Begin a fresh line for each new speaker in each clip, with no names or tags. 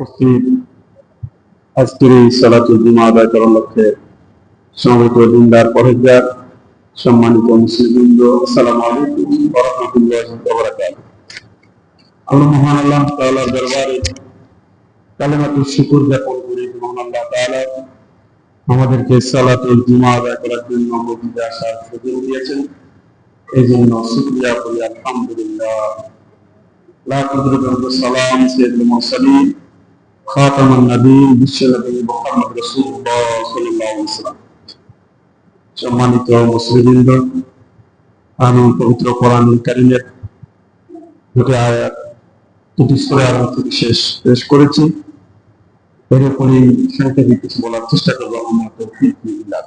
উপস্থিত। আজকের এই সালাতুল জুমা আদায় করার লক্ষ্যে সমবেত দিনদার পরেজদার সম্মানিত মুসলিমবৃন্দ, আসসালামু আলাইকুম ওয়া রাহমাতুল্লাহি ওয়া মহান আল্লাহ তাআলার দরবারে কালেমাতুল শুকর জ্ঞাপন করি মহান আল্লাহ তাআলা আমাদেরকে সালাতুল জুমা আদায় করার জন্য আসার সুযোগ দিয়েছেন। এই জন্য শুকরিয়া আলহামদুলিল্লাহ। সালাম মুরসালিন। خاتم النبيين বিশ্বনবী মুহাম্মদ রাসূলুল্লাহ সাল্লাল্লাহু আলাইহি ওয়াসাল্লাম সম্মানিত মুসলিমবৃন্দ আমি পবিত্র কোরআনুল কারীমের দুটি আয়াত দুটি সূরা আরম্ভ থেকে শেষ পেশ করেছি এর উপরেই সংক্ষেপে কিছু বলার চেষ্টা করবো আমরা তৌফিক বিল্লাহ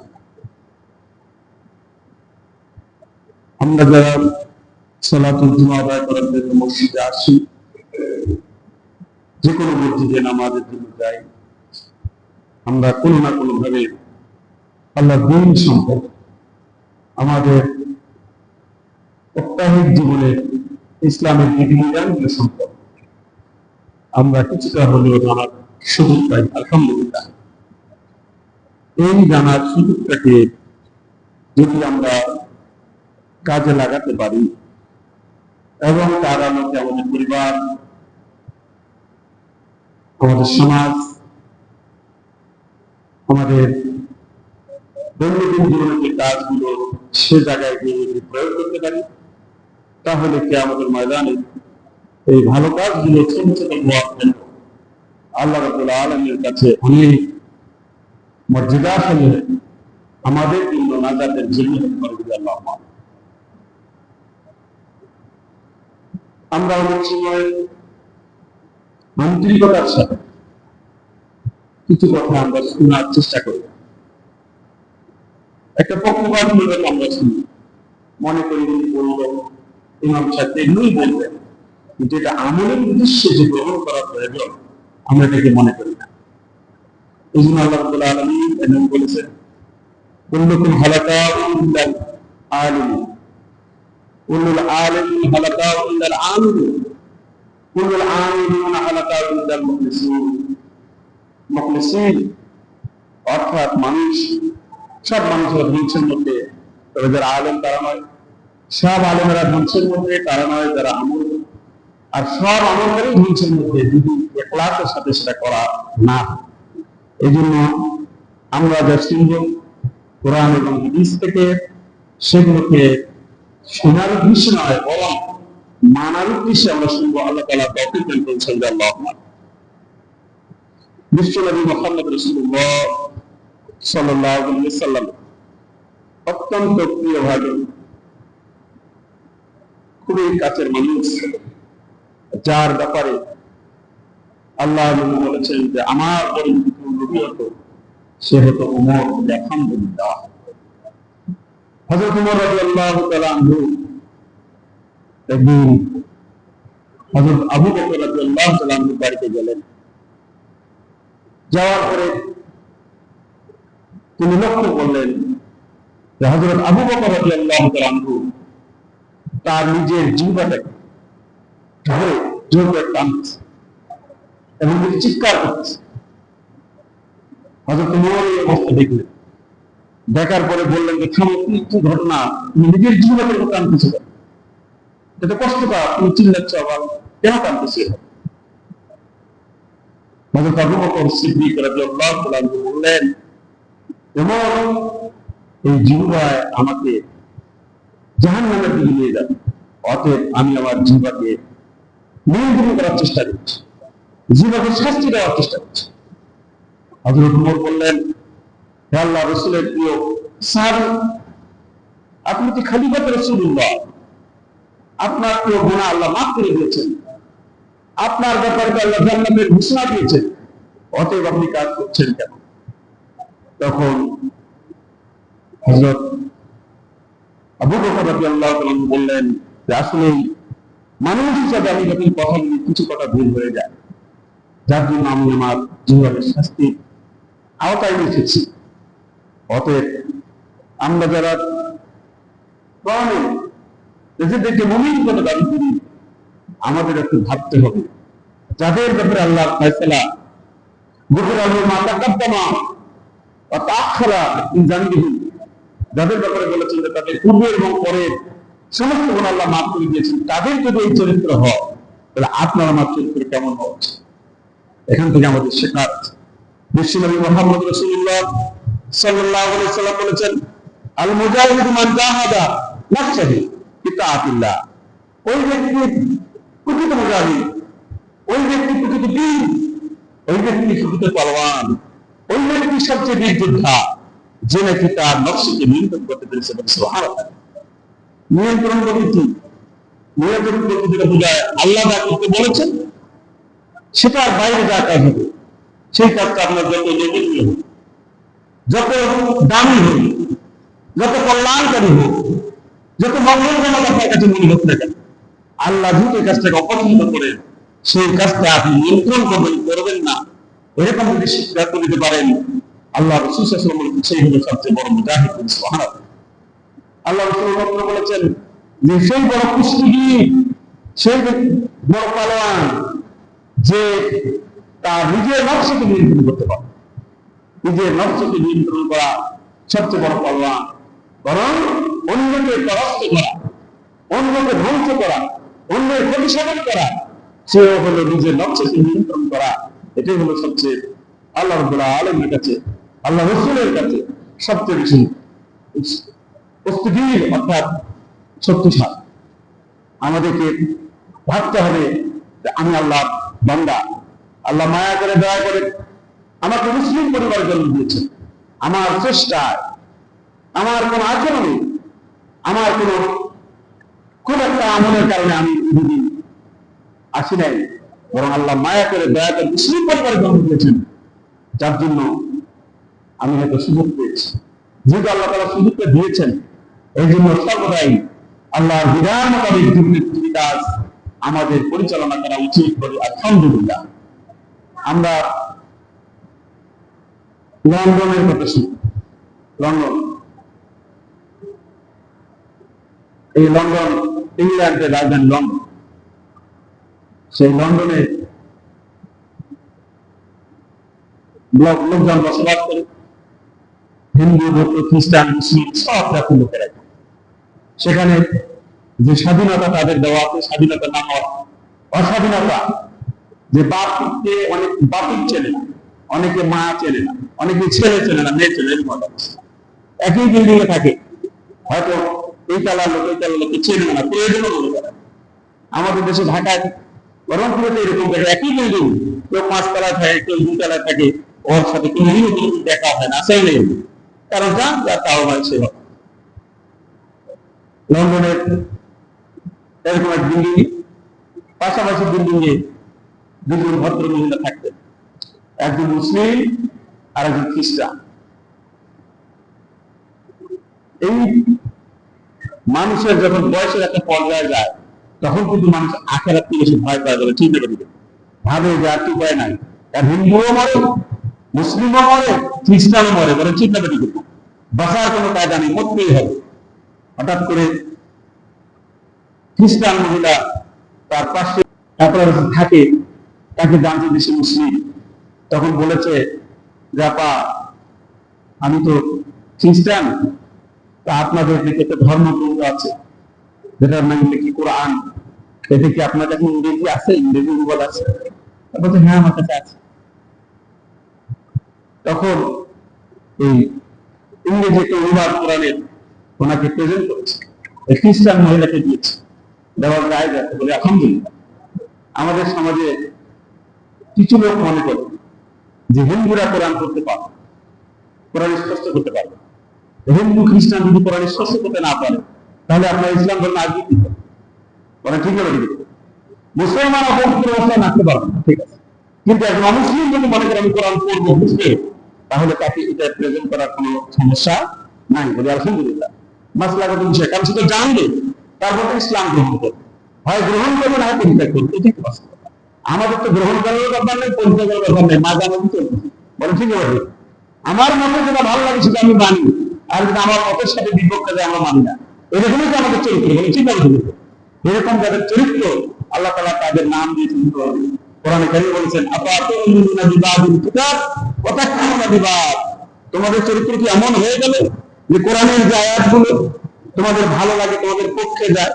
আমরা যারা সালাতুল জুমা আদায় করার জন্য মসজিদে আসি যে কোনো মসজিদে নামাজের জন্য যাই আমরা কোনো না কোনো ভাবে আল্লাহ দিন সম্পর্ক আমাদের প্রত্যাহিক জীবনে ইসলামের বিধিবিধানগুলো সম্পর্ক আমরা কিছুটা হলেও জানার সুযোগ পাই, আলহামদুলিল্লাহ। এই জানার সুযোগটাকে যদি আমরা কাজে লাগাতে পারি, এবং তার আমাদের পরিবার আমাদের সমাজ, আমাদের দৈনন্দিন জীবনের যে কাজগুলো, সে জায়গায় গিয়ে যদি প্রয়োগ করতে পারি, তাহলে কি আমাদের ময়দানে এই ভালো কাজগুলো ছোট ছোট আল্লাহ রাবুল আলমের কাছে অনেক মর্যাদা ফেলে আমাদের জন্য নাজাতের জন্য আল্লাহ আমরা অনেক সময় আন্তরিকতার সাথে কিছু কথা আমরা শোনার চেষ্টা করি একটা পক্ষপাতমূলক আমরা শুনি মনে করি উনি বললো ইমাম সাহেব এগুলোই বলবেন কিন্তু এটা আমলের উদ্দেশ্যে যে গ্রহণ করা প্রয়োজন আমরা এটাকে মনে করি না এই জন্য আল্লাহ রবুল্লা আলমী এমন বলেছেন কুল্লুকুম হালাকা আলিম كل العالم هلكا إلا العامل كل العاملون هلكا إلا المخلصين মুখলিসিন অর্থাৎ মানুষ সব মানুষের ধ্বংসের মধ্যে তবে যারা আলেম তারা নয় সব আলেমেরা ধ্বংসের মধ্যে তারা নয় যারা আমল আর সব আমলকারী ধ্বংসের মধ্যে যদি একলাসের সাথে সেটা করা না এই জন্য আমরা যা শুনব কোরআন এবং হাদিস থেকে সেগুলোকে শোনার উদ্দেশ্যে নয় বরং মানার উদ্দেশ্যে আমরা শুনব, আল্লাহ তালা তফিক দান করেছেন যে আল্লাহ বিশ্বনবী মোহাম্মদ রসুল্লাহ অত্যন্ত প্রিয় ভাবে খুবই কাছের মানুষ, যার ব্যাপারে আল্লাহ বলেছেন যে, আমার বরং নবী হতো, সে হতো উমর আলহামদুলিল্লাহ। হযরত ওমর রাদিয়াল্লাহু তাআলা আনহু আবু বাড়িতে গেলেন। যাওয়ার পরে তিনি লক্ষ্য করলেন যে হযরত আবু বকর তাআলা তার নিজের জিহ্বাটাকে ধরে জোর করে টানছে এবং তিনি চিৎকার করছে। হযরত ওমর এই অবস্থা দেখলেন। দেখার পরে বললেন যে, থামো, কি ঘটনা? তুমি নিজের মতো আনতেছো এটা কষ্ট পাও তুমি চিল্লাচ্ছ আবার, কেন তাআলা বললেন, এমন এই জিহ্বায় আমাকে দিকে নিয়ে যাবে। অতএব আমি আমার জিহ্বাকে নিয়ন্ত্রণ করার চেষ্টা করছি। জিহ্বাকে শাস্তি দেওয়ার চেষ্টা করছি। হযরত ওমর বললেন, হে আল্লাহ রসুলের প্রিয় সাহাবি, আপনি কি খালিফাত রসুল্লাহ আপনার প্রিয় গুণা আল্লাহ মাফ করে দিয়েছেন। আপনার ব্যাপারে আল্লাহ জান্নাতের ঘোষণা দিয়েছেন। অতএব আপনি কাজ করছেন কেন? তখন হজরত আবু বকর রাদিয়াল্লাহু তাআলা বললেন যে, আসলে মানুষ হিসাবে আমি যখন কথা বলি, কিছু কথা ভুল হয়ে যায়। যার জন্য আমি আমার জীবনের শাস্তি আওতায় এসেছি অতএব আমরা যারা কোরআনে নিজেদেরকে মমিন করে দাবি আমাদের একটু ভাবতে হবে যাদের ব্যাপারে আল্লাহ ফয়সালা গুফির আলু মাতা কাপ্তামা বা তাক্ষরা জানবিহীন যাদের ব্যাপারে বলেছেন যে তাদের পূর্বে এবং পরে সমস্ত গুণ আল্লাহ মাফ করে দিয়েছেন, তাদের যদি এই চরিত্র হয়, তাহলে আপনার আমার চরিত্র কেমন হওয়া উচিত? এখান থেকে আমাদের শেখার। বিশ্বনবী মোহাম্মদ রসুল্লাহ আলাইহি সাল্লাম বলেছেন আল মুজাহিদু মান জাহাদা নাফসাহি বিতাআতিল্লাহ ওই ব্যক্তি প্রকৃত মুজাহিদ। ওই ব্যক্তি প্রকৃত বীর ওই ব্যক্তি প্রকৃত পালোয়ান। ওই ব্যক্তি সবচেয়ে বীর যোদ্ধা, যে নাকি তার নকশিকে নিয়ন্ত্রণ করতে পেরেছে নিয়ন্ত্রণ কি? নিয়ন্ত্রণ বোঝায়, আল্লাহ করতে বলেছেন বাইরে যা কাজ হবে, সেই কাজটা আপনার যত হোক, যত দামি হোক, যত কল্যাণকারী হোক যত মনে কেন? আল্লাহ এই কাজটাকে অপছন্দ করেন সেই কাজটা আপনি নিয়ন্ত্রণ করবেন করবেন না। যদি সিদ্ধান্ত নিতে পারেন, আল্লাহ রসুল সেই হলো সবচেয়ে বড় মুজাহিদ আল্লাহ রসুল বলেছেন যে সেই বড় কুস্তিগীর, সেই বড় পালোয়ান, যে তার নিজের নকশাকে নিয়ন্ত্রণ করতে পারে। নিজের নকশাকে নিয়ন্ত্রণ করা সবচেয়ে বড় পালোয়ান। বরং অন্যকে পরাস্ত করা, অন্যকে ধ্বংস করা, অন্যের প্রতিসাধন করা সে হলো নিজের নকশাকে নিয়ন্ত্রণ করা। এটাই হলো সবচেয়ে আল্লাহ আলমের কাছে, আল্লাহ রসুলের কাছে সবচেয়ে বেশি প্রস্তুতির অর্থাৎ শক্তিশালী। আমাদেরকে ভাবতে হবে আমি আল্লাহ বান্দা, আল্লাহ মায়া করে দয়া করে আমাকে মুসলিম পরিবার জন্ম দিয়েছেন। আমার চেষ্টায় আমার কোন আচরণে আমার কোন কোন একটা আমলের কারণে আমি দুদিন আসি নাই। বরং আল্লাহ মায়া করে দয়া করে মুসলিম পরিবারে জন্ম দিয়েছেন। যার জন্য আমি হয়তো সুযোগ পেয়েছি। যেহেতু আল্লাহ তারা সুযোগটা দিয়েছেন, এই জন্য সর্বদাই আল্লাহর বিধান মোতাবেক দুর্নীতি কাজ আমাদের পরিচালনা করা উচিত বলে আলহামদুলিল্লাহ। আমরা লন্ডনের কথা শুনি। লন্ডন এই লন্ডন, ইংল্যান্ডের রাজধানী লন্ডন। সেই লন্ডনে লোক, লোকজন বসবাস করে। হিন্দু, বৌদ্ধ, খ্রিস্টান, মুসলিম সব জাতির লোকেরা সেখানে যে স্বাধীনতা তাদের দেওয়া আছে, স্বাধীনতা না হওয়া, অস্বাধীনতা, যে বাপকে অনেক বাপিক চেনে না অনেকে মা চেনে না, অনেকে ছেলে চেনে না, মেয়ে চেনে। একই বিল্ডিং এ থাকে। হয়তো এই তালার লোক এই তালার লোককে চেনে না, প্রয়োজনও মনে করে না। আমাদের দেশে ঢাকায় বরংপুরে তো এরকম দেখে, একই বিল্ডিং কেউ পাঁচতলায় থাকে, কেউ দুতলায় থাকে, ওর সাথে কোনো দেখা হয় না সেই নেই। কারণ যা যা তাও হয় সে লন্ডনের এরকম এক বিল্ডিং পাশাপাশি বিল্ডিং এ দুজন ভদ্র মহিলা থাকতেন। একজন মুসলিম আর একজন খ্রিস্টান। এই মানুষের যখন বয়সের একটা পর্যায়ে যায়, তখন কিন্তু মানুষ আখেরাত থেকে সে ভয় পায় বলে চিন্তা করি। ভাবে যে আর কি উপায় নাই। আর হিন্দুও মরে, মুসলিমও মরে, খ্রিস্টানও মরে বলে চিন্তা করি বাঁচার কোনো কায়দা নেই, মরতেই হবে। হঠাৎ করে খ্রিস্টান মহিলা তার পাশে তারপরে থাকে, তাকে জানতে দেশে মুসলিম। তখন বলেছে, যে আমি তো খ্রিস্টান তা আপনাদের দিকে একটা ধর্মগ্রন্থ আছে। যেটার নাম কি কোরআন? এতে কি আপনার কাছে ইংরেজি আছে? ইংরেজি গুগল আছে। বলছে হ্যাঁ আমার কাছে আছে। তখন এই ইংরেজি একটা অনুবাদ কোরআনের ওনাকে প্রেজেন্ট করেছে। খ্রিস্টান মহিলাকে দিয়েছে। দেওয়ার গায়ে যাচ্ছে বলে আলহামদুলিল্লাহ। আমাদের সমাজে কিছু লোক মনে করে যে হিন্দুরা কোরআন করতে পারে কোরআন স্পষ্ট করতে পারবে হিন্দু খ্রিস্টান যদি কোরআন স্পষ্ট করতে না পারে তাহলে আপনার ইসলাম ধর্ম আগে কি করবে ঠিক হবে ঠিক? আছে। মুসলমান অপবিত্র অবস্থায় নাচতে পারবে না, ঠিক আছে? কিন্তু একজন অমুসলিম যদি মনে করে আমি কোরআন পড়ব বুঝবে? তাহলে তাকে এটা প্রেজেন্ট করার কোনো সমস্যা নাই বলে আলহামদুলিল্লাহ। মাসলাগত বিষয়? কারণ সেটা জানবে তারপর তো ইসলাম গ্রহণ করবে। হয় গ্রহণ করবে না পরিত্যাগ করবে তো বাস্তব আমাদের তো গ্রহণ করার ব্যাপার নেই পরিত্যাগ করার ব্যাপার নেই মা জানাবি চলবে। বলে ঠিক আছে আমার মতে যেটা ভালো লাগে সেটা আমি মানি। তোমাদের চরিত্র কি এমন হয়ে গেল যে কোরআনের যে আয়াতগুলো তোমাদের ভালো লাগে, তোমাদের পক্ষে যায়,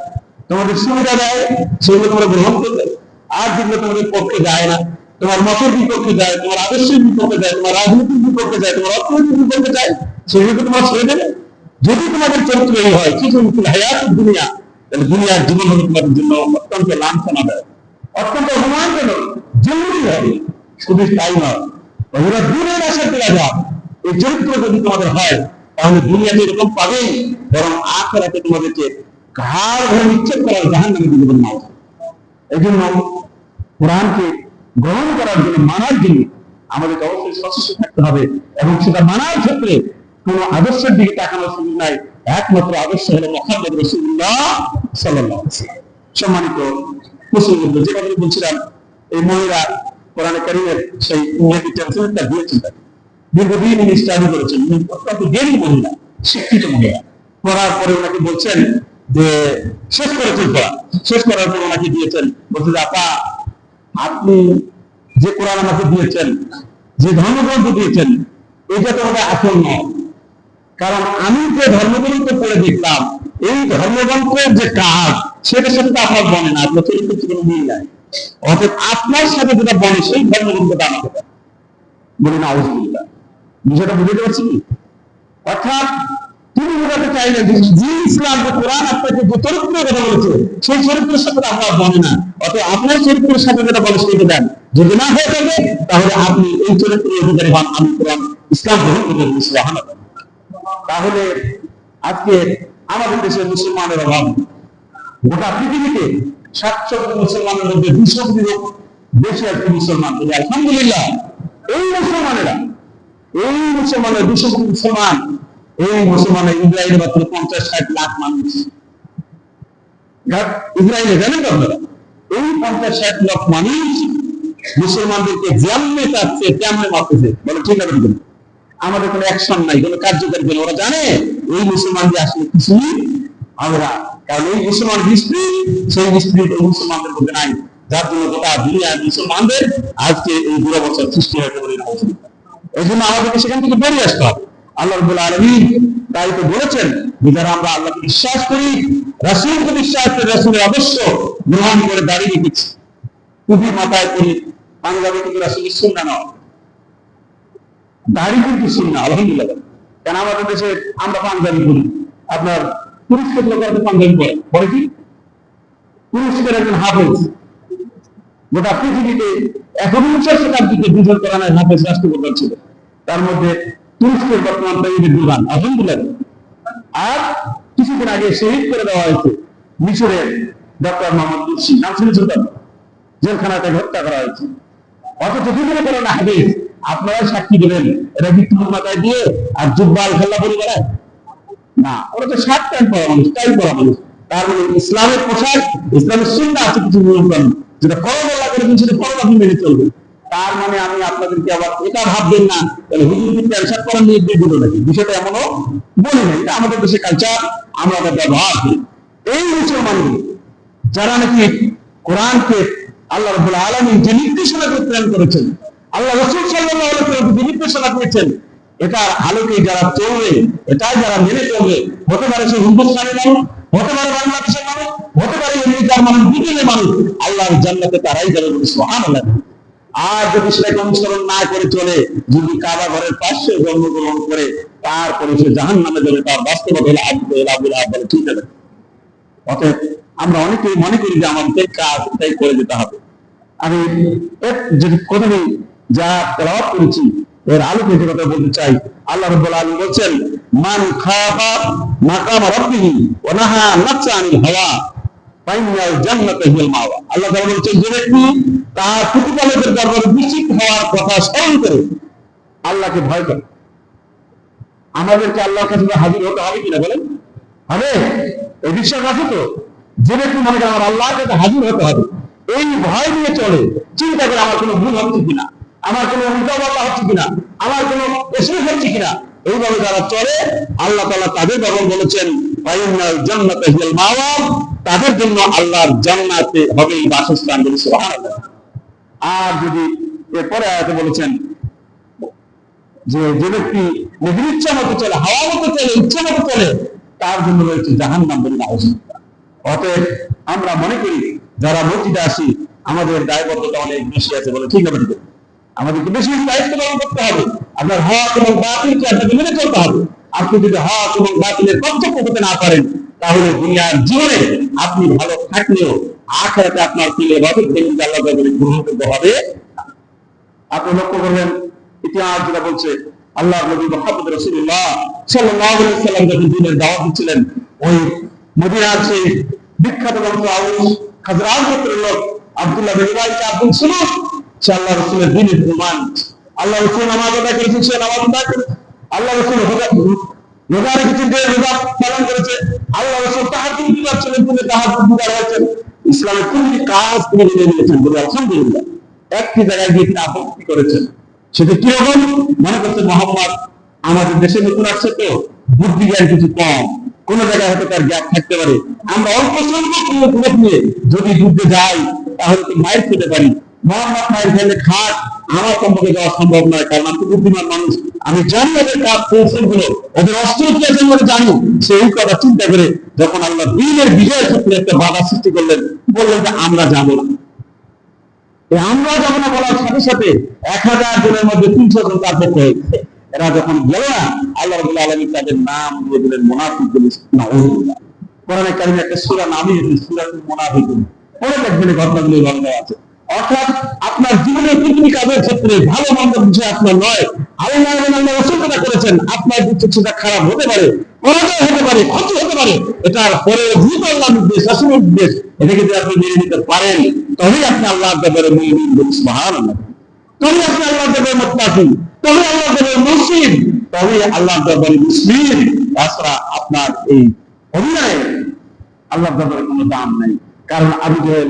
তোমাদের সুবিধা দেয়, সেগুলো তোমরা গ্রহণ করবে। আর যেগুলো তোমাদের পক্ষে যায় না, তোমার মতের বিপক্ষে যায়, তোমার আদর্শের বিপক্ষে যায়, তোমার রাজনীতির বিপক্ষে যায়, তোমার অর্থনীতির বিপক্ষে যায় সেগুলোকে তোমার ছেড়ে দেবে, যদি তোমাদের চরিত্র এই হয়, কি তুমি হায়াত দুনিয়া। তাহলে দুনিয়ার জীবন হবে তোমাদের জন্য অত্যন্ত লাঞ্ছনা দেয় অত্যন্ত অপমানজনক। জরুরি হবে শুধু তাই নয়, ওরা দূরের আশা পেয়ে যাও এই চরিত্র যদি তোমাদের হয়, তাহলে দুনিয়াতে এরকম পাবেই বরং আখেরাতে তোমাদেরকে ঘাড় ধরে নিক্ষেপ করার জাহান নামে জীবন নাও এই জন্য কোরআনকে গ্রহণ করার জন্য মানার জন্য আমাদেরকে অবশ্যই সচেষ্ট থাকতে হবে এবং সেটা মানার ক্ষেত্রে কোন আদর্শের দিকে তাকানোর সুযোগ নাই। একমাত্র আদর্শ হলো মোহাম্মদ রসুল্লাহ সাল্লাহ সম্মানিত মুসলিম যে কথা বলছিলাম, এই মহিলা কোরআনে কারিমের সেই ইংরেজি ট্রান্সলেটটা দিয়েছেন দীর্ঘদিন ইনি স্টাডি করেছেন। অত্যন্ত জ্ঞানী মহিলা, শিক্ষিত মহিলা। পড়ার পরে ওনাকে বলছেন যে, শেষ করেছেন পড়া শেষ করার পর ওনাকে দিয়েছেন। বলছে যে, আপা, আপনি যে কোরআন আমাকে দিয়েছেন, যে ধর্মগ্রন্থ দিয়েছেন এটা তো আসল নয়। কারণ আমি যে ধর্মগ্রন্থ পড়ে দেখলাম এই ধর্মগ্রন্থের যে কাজ, সেটার সাথে তো আপনার বনে না, আপনার চরিত্র কোনো মিল নাই। অর্থাৎ আপনার সাথে যেটা বনে, সেই ধর্মগ্রন্থটা আমাকে না বিষয়টা বুঝতে পারছি অর্থাৎ তিনি বোঝাতে চাইলেন যে ইসলাম, যে কোরআন আপনাকে যে চরিত্রের কথা বলেছে, সেই চরিত্রের সাথে আপনার বনে না। অর্থাৎ আপনার চরিত্রের সাথে যেটা বলে, সেটা দেন। যদি না হয়ে থাকে, তাহলে আপনি এই চরিত্রের অধিকারী হন, আমি কোরআন, ইসলাম গ্রহণ করবেন ইসলাম তাহলে আজকে আমাদের দেশে মুসলমানের অভাব। গোটা পৃথিবীতে সাতশো মুসলমানের মধ্যে দুশো কোটি বেশি একটি মুসলমান আলহামদুলিল্লাহ, এই মুসলমানেরা, এই মুসলমানের দুশো মুসলমান, এই মুসলমানের ইসরায়েলে মাত্র পঞ্চাশ ষাট লাখ মানুষ। ইসরায়েলে জানেন আপনারা? এই পঞ্চাশ ষাট লাখ মানুষ মুসলমানদেরকে যেমনে চাচ্ছে তেমনে মারতেছে? বলে ঠিক আছে আমাদের কোনো অ্যাকশন নাই, কোনো কার্যকারী কোনো ওরা জানে এই মুসলমান যে আসলে কিছুই আমরা, কারণ এই মুসলমান হিস্ট্রি সেই হিস্ট্রি মুসলমানদের মধ্যে নাই। যার জন্য গোটা দুনিয়ার মুসলমানদের আজকে এই দুরবস্থার সৃষ্টি হয়েছে বলে না উচিত। এই জন্য আমাদেরকে সেখান থেকে বেরিয়ে আসতে হবে। আল্লাহ রবুল আলমী তাই তো বলেছেন যে যারা আমরা আল্লাহকে বিশ্বাস করি, রাসুলকে বিশ্বাস করি, রাসুলের অবশ্য গ্রহণ করে দাঁড়িয়ে রেখেছি। টুপি মাথায় করি পাঞ্জাবি কিন্তু রাসুলের শুননা নয় দাড়ি কিন্তু শুননা আলহামদুলিল্লাহ। কেন আমাদের দেশে আমরা পাঞ্জাবি করি আপনার তুরস্কের লোকেরা পাঞ্জাবি পরে। পরে কি? তুরস্কের একজন হাফেজ। গোটা পৃথিবীতে একবিংশ শতাব্দীতে দুজন কোরআনের হাফেজ রাষ্ট্রপ্রধান ছিল। তার মধ্যে তুরস্কের বর্তমান প্রেসিডেন্ট দুরান আলহামদুলিল্লাহ। আর কিছুদিন আগে শহীদ করে দেওয়া হয়েছে মিশরের ডক্টর মোহাম্মদ মুর্শি নাম শুনেছেন? জেলখানাতে হত্যা করা হয়েছে। অথচ দুজনে করে না হাদিস আপনারা সাক্ষী দেবেন। এরা কি মাথায় দিয়ে? আর জুব্বাল খেলা বলে না, ওরা তো শার্ট প্যান্ট পরা মানুষ টাই পরা মানুষ। তার মানে ইসলামের পোশাক, ইসলামের সুন্দর আছে কিছু কানুন যেটা ফরজ করে দিন সেটা ফরজ আপনি মেনে চলবেন। তার মানে আমি আপনাদেরকে আবার এটা ভাববেন না, তাহলে হুজুর কি প্যান্ট শার্ট নিয়ে দিল নাকি? বিষয়টা এমনও বলি না এটা আমাদের দেশে কালচার আমরা এটা ব্যবহার করি। এই মুসলমানগুলো যারা নাকি কোরআনকে আল্লাহ রবুল আলমী যে নির্দেশনাকে প্রেরণ করেছেন আল্লাহ রসুল সাল্লাহ যে নির্দেশনা দিয়েছেন। এটার আলোকে যারা চলবে, এটাই যারা মেনে চলবে। হতে পারে সে হিন্দুস্তানের মানুষ, হতে পারে বাংলাদেশের মানুষ, হতে পারে আমেরিকার মানুষ ব্রিটেনের মানুষ, আল্লাহর জান্নাতে তারাই যাবে সুবহানাল্লাহ। আর যদি সেটাকে অনুসরণ না করে চলে, যদি কাবা ঘরের পাশে জন্মগ্রহণ করে, তারপরে সে জাহান নামে যাবে তার বাস্তবতা হলে আব্দুল আবুল আব্বাল ঠিক আছে। অতএব আমরা অনেকেই মনে করি যে আমাদের কাজ এটাই করে যেতে হবে। আমি যদি প্রথমে যা তেলাওয়াত করেছি। এর আলোকে যে কথা বলতে চাই, আল্লাহ রাব্বুল আলামিন বলছেন, মান খাফা মাকাম আল্লাহ আল্লাহকে ভয় করে। আমাদেরকে হাজির হতে হবে কিনা হবে। এই তো? আমার হাজির হতে হবে, এই ভয় নিয়ে চলে, চিন্তা করে আমার কোনো ভুল হচ্ছে কিনা? আমার কোনো উল্টাপাল্টা হচ্ছে কিনা? আমার কোনো এসে হচ্ছে কিনা? এইভাবে যারা চলে, আল্লাহ তাআলা তাদের ব্যাপার বলেছেন তাদের জন্য আল্লাহর জান্নাতে হবে বাসস্থান বলে আর যদি এরপরে আয়াতে বলেছেন, যে যে ব্যক্তি নিজের ইচ্ছা মতো চলে, হাওয়া মতো চলে, ইচ্ছা মতো চলে, তার জন্য রয়েছে জাহান নাম। বলে অতএব আমরা মনে করি, যারা মসজিদে আসি, আমাদের দায়বদ্ধতা অনেক বেশি আছে বলে ঠিক আছে। আমাদেরকে বেশি বেশি দায়িত্ব পালন করতে হবে। আপনার হক এবং বাতিলকে আপনাকে মেনে চলতে হবে। আপনি যদি হক এবং বাতিলের কর্তব্য করতে না পারেন, তাহলে দুনিয়ার জীবনে আপনি ভালো থাকলেও আখেরাতে আপনার পিলে বাতিল দেখতে আল্লাহ গ্রহণযোগ্য হবে, আপনি লক্ষ্য করবেন, ইতিহাস যেটা বলছে, আল্লাহ নবী মোহাম্মদ রাসূলুল্লাহ সাল্লাল্লাহু আলাইহি সাল্লাম যখন দিনের দাওয়াত দিচ্ছিলেন, ওই মদিনার সেই বিখ্যাত বংশ আউস খাজরাজ গোত্রের লোক আব্দুল্লাহ আব্দুল সুলুক সে আল্লাহ মেনে করছে আমাদের দেশে নতুন আসছে তো বুদ্ধি জ্ঞান কিছু কম। কোন জায়গায় হয়তো তার গ্যাপ থাকতে পারে। আমরা অল্প সংখ্যক নিয়ে যদি যুদ্ধে যাই, তাহলে মায়ের খেতে পারি। আমার আমরা যাব না। বলার সাথে সাথে এক হাজার জনের মধ্যে তিনশো জন তার পক্ষে হয়েছে। এরা যখন গেল না, আল্লাহ আলমী তাদের নাম দিয়ে দিলেন মোনাফিক একটা সূরা নামই হয়েছে সূরাতুল মুনাফিকুন। পরে দেখবেন ঘটনাগুলো বর্ণনা আছে। অর্থাৎ আপনার জীবনের প্রতিটি কাজের ক্ষেত্রে ভালো মন্দ বিষয় আপনার নয় করেছেন, আপনার খারাপ হতে পারে, পরাজয় হতে পারে, ক্ষতি হতে পারে এটার পরে আল্লাহ নির্দেশ এটাকে যদি আপনি মেনে নিতে পারেন, তবেই আপনি আল্লাহ মেনে নিন তবে আপনি আল্লাহ দেবের তবে আল্লাহ দেবের মুসলিম তবে আল্লাহ দেবের মুসলিম। তাছাড়া আপনার এই অভিনয়ে আল্লাহ দরবারে কোনো দাম নাই, কারণ আবু জেহেল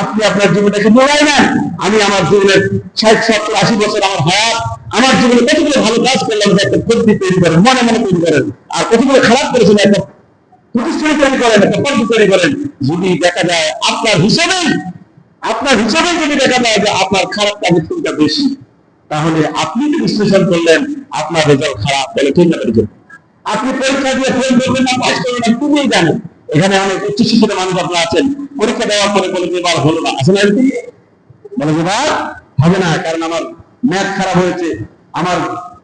আপনি আপনার জীবনটাকে বলাই নেন। আমি আমার জীবনের ষাট, সত্তর, আশি বছর আমার হায়াত, আমার জীবনে কতগুলো ভালো কাজ করলাম একটা পদ্ধতি তৈরি করেন, মনে মনে তৈরি করেন। আর কতগুলো খারাপ করেছেন, একটা প্রতিষ্ঠান তৈরি করেন, একটা পদ্ধতি তৈরি করেন। যদি দেখা যায় আপনার হিসাবে আপনার হিসাবে যদি দেখা যায় যে আপনার খারাপ কাজের সংখ্যা বেশি, তাহলে আপনি যে বিশ্লেষণ করলেন, আপনার রেজাল্ট খারাপ, তাহলে ঠিক না আপনি পরীক্ষা দিয়ে ফেল করবেন না পাস করবেন না তুমি জানেন। এখানে অনেক উচ্চ উচ্চশিক্ষিত মানুষ আপনারা আছেন। পরীক্ষা দেওয়ার পরে বলে যে এবার হলো না। আসলে? বলে যে এবার হবে না, কারণ আমার ম্যাথ খারাপ হয়েছে, আমার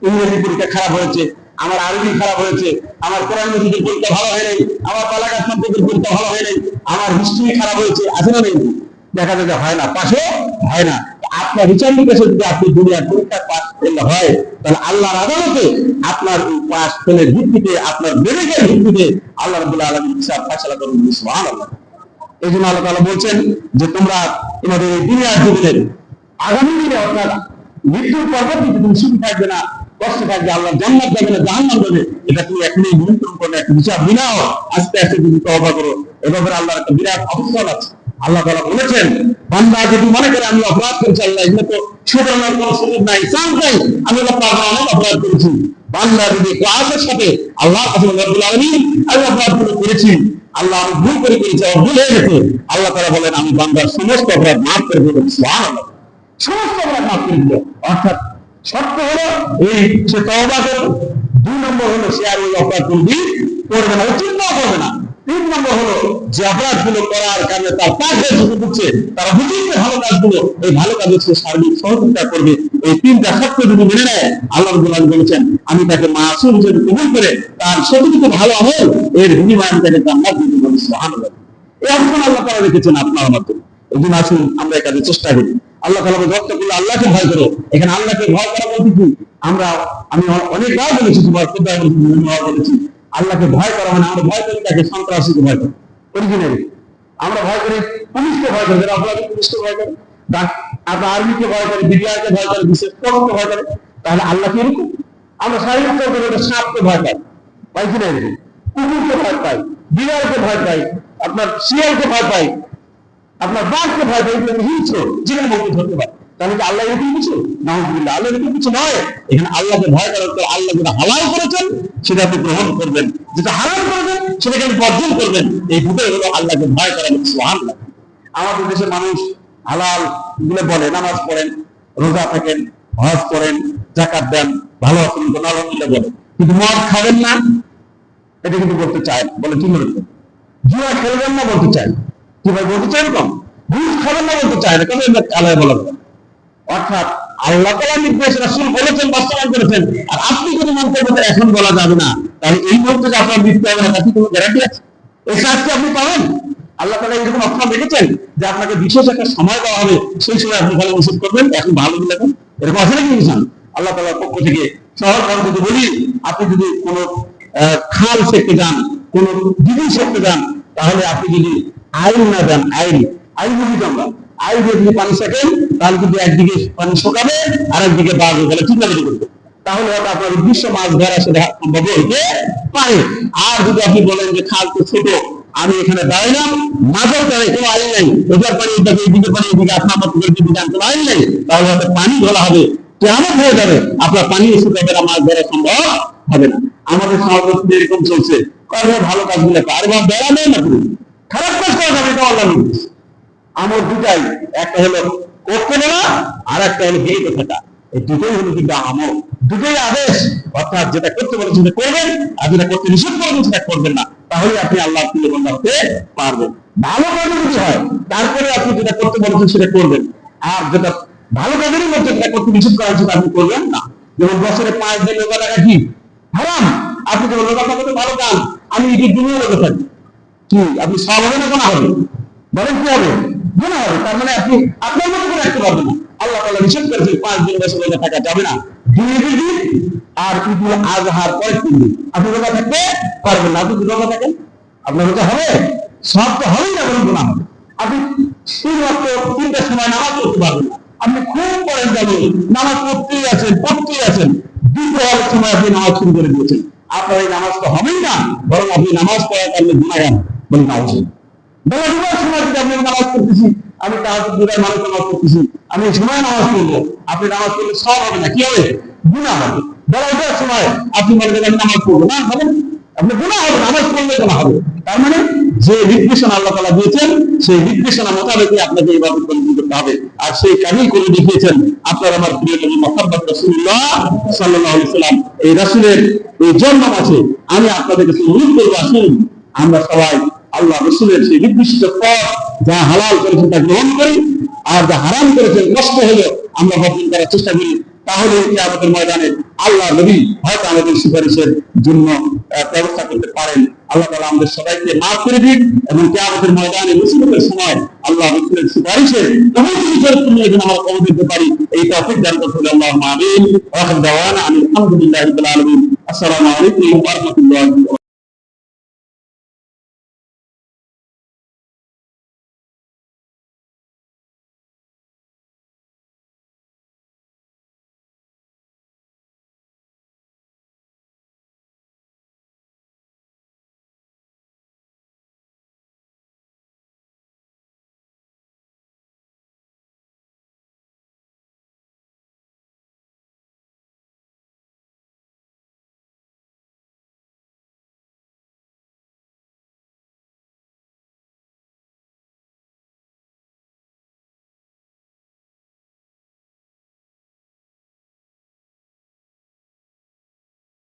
ইংরেজি পরীক্ষা খারাপ হয়েছে, আমার আরবি খারাপ হয়েছে, আমার কোরআন মজিদের পরীক্ষা ভালো হয় নাই, আমার বালাঘাট মাধ্যমিকের পরীক্ষা ভালো হয় নাই, আমার হিস্ট্রি খারাপ হয়েছে। আছে না নেই দেখা যায় হয় না, পাশে হয় না। আপনার বিচার নিকাশে যদি আপনি দুনিয়ার পরীক্ষা পাস করলে হয়, তাহলে আল্লাহর আদালতে আপনার পাস ফেলের ভিত্তিতে, আপনার মেডিকেল ভিত্তিতে আল্লাহ রবুল্লাহ আলমী হিসাব ফাইসলা করুন, সুবহানাল্লাহ। এই জন্য আল্লাহ তাআলা বলছেন যে তোমরা তোমাদের এই দুনিয়ার জীবনের আগামী দিনে অর্থাৎ মৃত্যুর পরবর্তীতে তুমি সুখী থাকবে না, কষ্ট থাকবে, আল্লাহ জান্নাত যাবে না, জাহান্নাম যাবে এটা তুমি এখনই নিয়ন্ত্রণ করো একটা হিসাব বিনাও আস্তে আস্তে যদি তওবা করো। এভাবে আল্লাহর একটা বিরাট অবস্থান আছে। আল্লাহ তাআলা বলেছেন, বান্দা যদি মনে করে আমি অপরাধ করেছি, আল্লাহ এগুলো তো শুধরানোর কোনো সুযোগ নাই, চান্স নাই, আমি অপরাধ করেছি। বান্দা যদি ক্লাসের সাথে আল্লাহ আমি অপরাধগুলো করেছি, আল্লাহ আমি ভুল করে করেছি আমার ভুল হয়ে গেছে, আল্লাহ তাআলা বলেন, আমি বান্দার সমস্ত অপরাধ মাফ করে দেবো সমস্ত অপরাধ মাফ করে দিল অর্থাৎ শর্ত হলো, এই সে তওবা করবে দুই নম্বর হলো, সে আর ওই অপরাধ করবে না উচিত না করবে না। তিন নম্বর হলো যে অপরাধগুলো করার কারণে তার পাশে ঝুঁকে দিচ্ছে তারা যে ভালো কাজগুলো, এই ভালো কাজে সে সার্বিক সহযোগিতা করবে। এই তিনটা সত্য যদি মেনে নেয়, আল্লাহ আলম বলেছেন, আমি তাকে মাসুম হিসেবে কবুল করে তার সতর্কিত ভালো আমল, এর বিনিময়ে আমি তাকে জান্নাত দিতে বলি সুবহানাল্লাহ। এই অবস্থান আল্লাহ তারা রেখেছেন আপনার মাধ্যমে এই জন্য আসুন আমরা এই কাজে চেষ্টা করি। আল্লাহ তালা রক্ত করলে আল্লাহকে ভয় করো। এখানে আল্লাহকে ভয় করা বলতে কি? আমরা, আমি অনেকবার বলেছি তোমার কোথায় বলেছি। আল্লাহকে ভয় করা মানে আমরা ভয় করি তাকে সন্ত্রাসীকে ভয় করি। অরিজিনালি আমরা ভয় করি পুলিশকে ভয় করি, যারা অপরাধী পুলিশকে ভয় করে। আপনার আর্মিকে ভয় করে, বিডিআরকে ভয় করে, বিশেষ কোর্টকে ভয় করে। তাহলে আল্লাহ কি এরকম? আমরা শারীরিক তর্ক করে সাপকে ভয় পাই। এরকম কুকুরকে ভয় পাই, বিড়ালকে ভয় পাই, আপনার শিয়ালকে ভয় পাই, আপনার বাঘকে ভয় পাই হিংস্র যেখানে মধ্যে ধরতে পারে। তাহলে কি আল্লাহ এরকম কিছু? নাহমদুল্লাহ আল্লাহ এরকম কিছু নয়। এখানে আল্লাহকে ভয় করার পর আল্লাহ যেটা হালাল করেছেন, সেটা আপনি গ্রহণ করবেন। যেটা হারাম করেছেন, সেটাকে আপনি বর্জন করবেন। এই দুটোই হলো আল্লাহকে ভয় করা সোহান আমাদের দেশের মানুষ হালালগুলো বলে, নামাজ পড়েন, রোজা থাকেন, হজ করেন জাকাত দেন, ভালো আছেন কোন আলহামদুলিল্লাহ বলে কিন্তু মদ খাবেন না, এটা কিন্তু বলতে চায় না। বলে কি মনে করেন জুয়া খেলবেন না বলতে চায় কি ভাই বলতে চায় এরকম? ঘুষ খাবেন না বলতে চায় না। কেন এটা আল্লাহ বলা? অর্থাৎ আল্লাহ তালা নির্দেশ রাসুল বলেছেন, বাস্তবায়ন করেছেন। আর আপনি যদি মনে করবেন এখন বলা যাবে না। তাহলে এই মুহূর্তে যে আপনার মৃত্যু হবে না কি কোনো গ্যারান্টি আছে? এই শাস্তি আপনি পাবেন। আল্লাহ তালা এরকম অপশন রেখেছেন যে আপনাকে বিশেষ একটা সময় দেওয়া হবে। সেই সময় আপনি ভালো ওষুধ করবেন, এখন ভালো লাগেন এরকম আছে নাকি ইনসান আল্লাহ তালার পক্ষ থেকে সহজ ভাবে যদি বলি, আপনি যদি কোনো খাল সেঁকতে যান, কোনো দিদি সেঁকতে যান, তাহলে আপনি যদি আইন না দেন, আইন আইন বুঝি আমরা পানি সেকেন তাহলে কিন্তু একদিকে পানি শোকাবে আর একদিকে করবে তাহলে হয়তো আপনার উদ্দেশ্য মাছ ধরা সেটা হইতে পারে। আর যদি আপনি বলেন যে খাল তো ছোট, আমি এখানে দাঁড়াইলাম মাঝের কোনো আইন নেই। পানি এটাকে এইদিকে পানি এদিকে আপনার মতো যদি জানতে আইন নেই, তাহলে হয়তো পানি ধরা হবে। কেমন হয়ে যাবে, আপনার পানি শুকাবে না মাছ ধরা সম্ভব হবে না। আমাদের সমাজে এরকম চলছে। কারণ ভালো কাজগুলো আর বা নেই না খারাপ কাজ করা যাবে এটা আল্লাহ নির্দেশ। আমল দুটাই, একটা হলো করতে নেওয়া আর একটা হলো বিরত থাকা এই দুটোই হলো কিন্তু আমল। দুটোই আদেশ, অর্থাৎ যেটা করতে বলেন সেটা করবেন, আর যেটা করতে নিষেধ করবেন সেটা করবেন না। তাহলে আপনি আল্লাহ প্রিয় বন্ধা হতে পারবেন। ভালো কাজ যদি হয়, তারপরে আপনি যেটা করতে বলেছেন সেটা করবেন। আর যেটা ভালো কাজেরই মধ্যে যেটা করতে নিষেধ করা হয়েছে আপনি করবেন না। যেমন বছরে পাঁচ দিন রোজা রাখা কি? হারাম। আপনি যেমন রোজা থাকতে ভালো কাজ। আমি ঈদের দিনেও রোজা থাকি। কি? আপনি সব হবে না কোনো হবে বলেন কি হবে? গুণা হবে, তার মানে আপনি আপনার মতো করে রাখতে পারবেন আল্লাহ তাআলা নিষেধ পাঁচ দিন থাকা যাবে না। দিন আর দিন। আপনি থাকতে পারবেন না, আপনি থাকেন? আপনার হবে? সব তো হবেই না গুণা হবে। আপনি তিনটার সময় নামাজ পড়তে পারবেন আপনি খুব যাবে নামাজ পড়তেই আছেন পড়তেই আছেন। দুপুরের সময় আপনি নামাজ শুরু করে দিয়েছেন। আপনার এই নামাজ তো হবেই না, বরং আপনি নামাজ পড়ার কারণে গুণাগান বলে নামাজ আমি তার মানে যে আল্লাহ তালা দিয়েছেন, সেই নির্দেশনা মোতাবেকই আপনাকে এইভাবে করতে হবে। আর সেই করে দেখিয়েছেন আপনার আমার প্রিয় মোহাম্মদ সাল্লাল্লাহু সাল্লাম এই রাসূলের এই জন্ম আছে। আমি অনুরোধ করব, আসুন। আমরা সবাই আল্লাহ রসুলের সেই নির্দিষ্ট পথ যা হালাল করেছেন তা গ্রহণ করি আর যা হারাম করেছেন কষ্ট হলে আমরা বর্জন করার চেষ্টা করি, তাহলে আমাদের ময়দানে আল্লাহ নবী হয়তো আমাদের সুপারিশের জন্য ব্যবস্থা করতে পারেন। আল্লাহ তালা আমাদের সবাইকে মাফ করে দিন এবং কে ময়দানে মুসিবতের সময় আল্লাহ রসুলের কিছু চরিত্র নিয়ে আমরা কম দিতে পারি। এই টপিক জান করতে আল্লাহ আমিন। আলহামদুলিল্লাহ আসসালামু আলাইকুম রাহমাতুল্লাহি